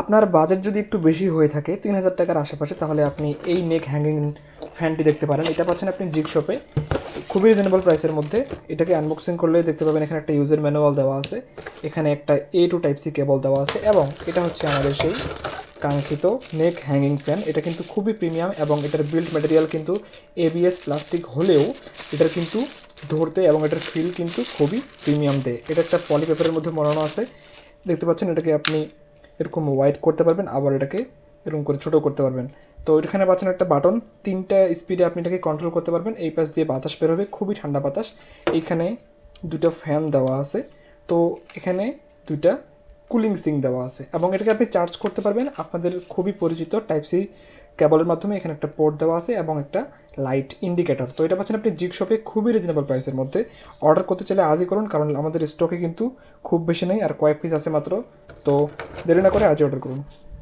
আপনার বাজেট যদি একটু বেশি হয়ে থাকে, তিন হাজার টাকার আশেপাশে, তাহলে আপনি এই নেক হ্যাঙ্গিং ফ্যানটি দেখতে পারেন। এটা পাচ্ছেন আপনি জিগ শপে খুবই রিজনেবল প্রাইসের মধ্যে। এটাকে আনবক্সিং করলে দেখতে পাবেন, এখানে একটা ইউজার ম্যানুয়াল দেওয়া আছে। এখানে একটা A to type C cable দেওয়া আছে এবং এটা হচ্ছে আমাদের সেই কাঙ্ক্ষিত নেক হ্যাঙ্গিং ফ্যান এটা কিন্তু খুবই প্রিমিয়াম এবং এটার বিল্ড ম্যাটেরিয়াল কিন্তু এবিএস প্লাস্টিক হলেও এটার কিন্তু ধরতে এবং এটার ফিল কিন্তু খুবই প্রিমিয়াম দেয় এটা একটা পলি পেপারের মধ্যে মরানো আছে। দেখতে পাচ্ছেন, এটাকে আপনি এরকম ওয়াইড করতে পারবেন, আবার এটাকে এরকম করে ছোটো করতে পারবেন। তো এখানে পাচ্ছেন একটা বাটন, তিনটা স্পিডে আপনি এটাকে কন্ট্রোল করতে পারবেন। এই পাশ দিয়ে বাতাস বের হবে, খুবই ঠান্ডা বাতাস। এইখানে দুটো ফ্যান দেওয়া আছে। তো এখানে দুইটা কুলিং সিং দেওয়া আছে। এবং এটাকে আপনি চার্জ করতে পারবেন। আপনাদের খুবই পরিচিত টাইপ সি কেবলের মাধ্যমে এখানে একটা পোর্ট দেওয়া আছে এবং একটা লাইট ইন্ডিকেটর তো এটা পাচ্ছেন আপনি জিগ শপে খুবই রিজনেবল প্রাইসের মধ্যে। অর্ডার করতে চাইলে আজই করুন, কারণ আমাদের স্টকে কিন্তু খুব বেশি নেই, আর কয়েক পিস আছে মাত্র। তো দেরি না করে আজই অর্ডার করুন।